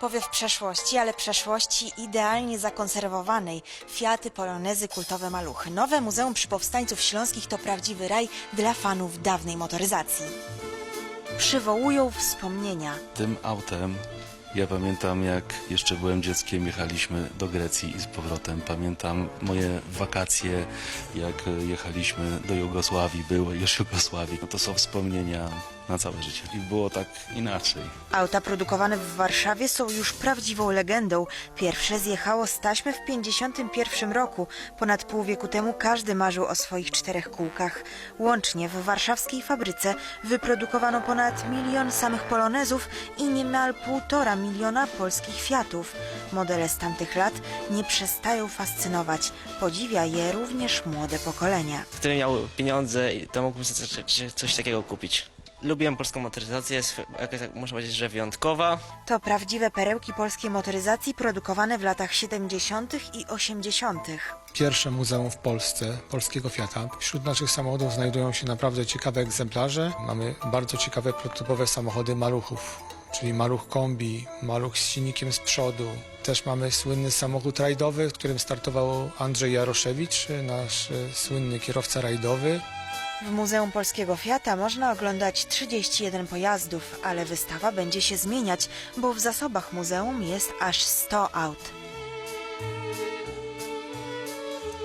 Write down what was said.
Powiew przeszłości, ale przeszłości idealnie zakonserwowanej. Fiaty, polonezy, kultowe maluchy. Nowe Muzeum przy Powstańców Śląskich to prawdziwy raj dla fanów dawnej motoryzacji. Przywołują wspomnienia. Tym autem ja pamiętam jak jeszcze byłem dzieckiem, jechaliśmy do Grecji i z powrotem. Pamiętam moje wakacje, jak jechaliśmy do Jugosławii, były już Jugosławii. No to są wspomnienia na całe życie. I było tak inaczej. Auta produkowane w Warszawie są już prawdziwą legendą. Pierwsze zjechało z taśmy w 1951 roku. Ponad pół wieku temu każdy marzył o swoich czterech kółkach. Łącznie w warszawskiej fabryce wyprodukowano ponad milion samych polonezów i niemal półtora miliona polskich Fiatów. Modele z tamtych lat nie przestają fascynować. Podziwia je również młode pokolenia. Gdybym miał pieniądze, to mógłbym sobie coś, coś takiego kupić. Lubiłem polską motoryzację, jest jakaś, tak można powiedzieć, że wyjątkowa. To prawdziwe perełki polskiej motoryzacji produkowane w latach 70. i 80. Pierwsze muzeum w Polsce polskiego Fiata. Wśród naszych samochodów znajdują się naprawdę ciekawe egzemplarze. Mamy bardzo ciekawe prototypowe samochody maluchów, czyli maluch kombi, maluch z silnikiem z przodu. Też mamy słynny samochód rajdowy, w którym startował Andrzej Jaroszewicz, nasz e, słynny kierowca rajdowy. W Muzeum Polskiego Fiata można oglądać 31 pojazdów, ale wystawa będzie się zmieniać, bo w zasobach muzeum jest aż 100 aut.